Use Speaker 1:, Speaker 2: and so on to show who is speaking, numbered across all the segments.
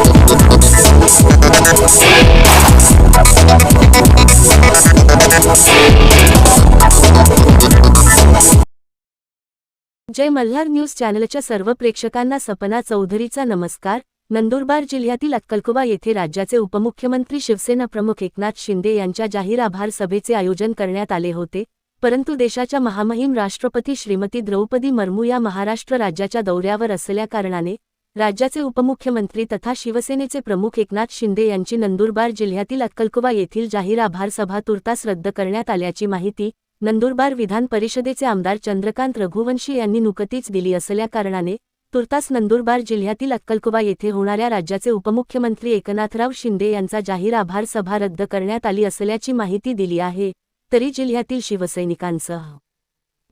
Speaker 1: जय Malhar news चॅनलच्या सर्व प्रेक्षकांना सपना चौधरीचा नमस्कार. नंदुरबार जिल्ह्यातील अक्कलकुबा येथे राज्याचे उपमुख्यमंत्री शिवसेना प्रमुख एकनाथ शिंदे यांच्या जाहीर आभार सभेचे आयोजन करण्यात आले होते. परंतु देशाच्या महामहिम राष्ट्रपती श्रीमती द्रौपदी मर्मू या महाराष्ट्र राज्याच्या दौऱ्यावर असल्याकारणाने राज्याचे उपमुख्यमंत्री तथा शिवसेनेचे प्रमुख एकनाथ शिंदे यांची नंदुरबार जिल्ह्यातील अक्कलकुवा येथील जाहीर आभार सभा तुर्तास रद्द करण्यात आल्याची माहिती नंदुरबार विधान परिषदेचे आमदार चंद्रकांत रघुवंशी यांनी नुकतीच दिली असल्याकारणाने तुर्तास नंदुरबार जिल्ह्यातील अक्कलकुवा येथे होणाऱ्या राज्याचे उपमुख्यमंत्री एकनाथराव शिंदे यांचा जाहीर आभार सभा रद्द करण्यात आली असल्याची माहिती दिली आहे. तरी जिल्ह्यातील शिवसैनिकांसह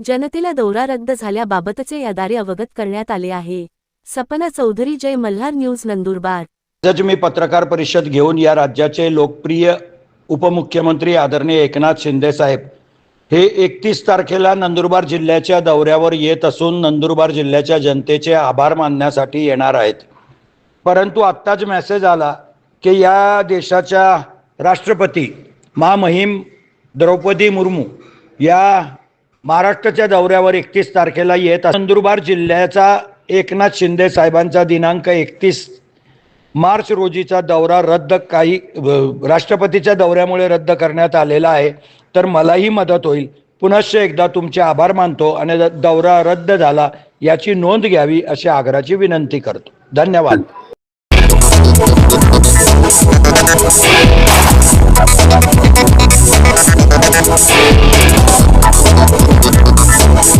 Speaker 1: जनतेला दौरा रद्द झाल्याबाबतचे याद्वारे अवगत करण्यात आले आहे. सपना चौधरी जय मल्हार न्यूज नंदुरबार.
Speaker 2: आज मी पत्रकार परिषद घेऊन या राज्याचे लोकप्रिय उपमुख्यमंत्री आदरणीय एकनाथ शिंदे साहेब. हे एकतीस तारखेला नंदुरबार जिल्ह्याच्या दौऱ्यावर येत असून नंदुरबार जिल्ह्याच्या जनतेचे आभार मानण्यासाठी येणार आहेत. परंतु आत्ताच मेसेज आला की या देशाच्या राष्ट्रपती महामहिम द्रौपदी मुर्मू या महाराष्ट्राच्या दौऱ्यावर एकतीस तारखेला येत अस- नंदुरबार जिल्ह्याचा एकनाथ शिंदे साहेबांचा दिनांक एकतीस. मार्च रोजीचा दौरा रद्द काही राष्ट्रपतीच्या दौऱ्यामुळे रद्द करण्यात आलेला आहे. तर मलाही मदत होईल. पुनश्च एकदा तुमचे आभार मानतो आणि दौरा रद्द झाला याची नोंद घ्यावी अशी आग्रहाची विनंती करतो. धन्यवाद.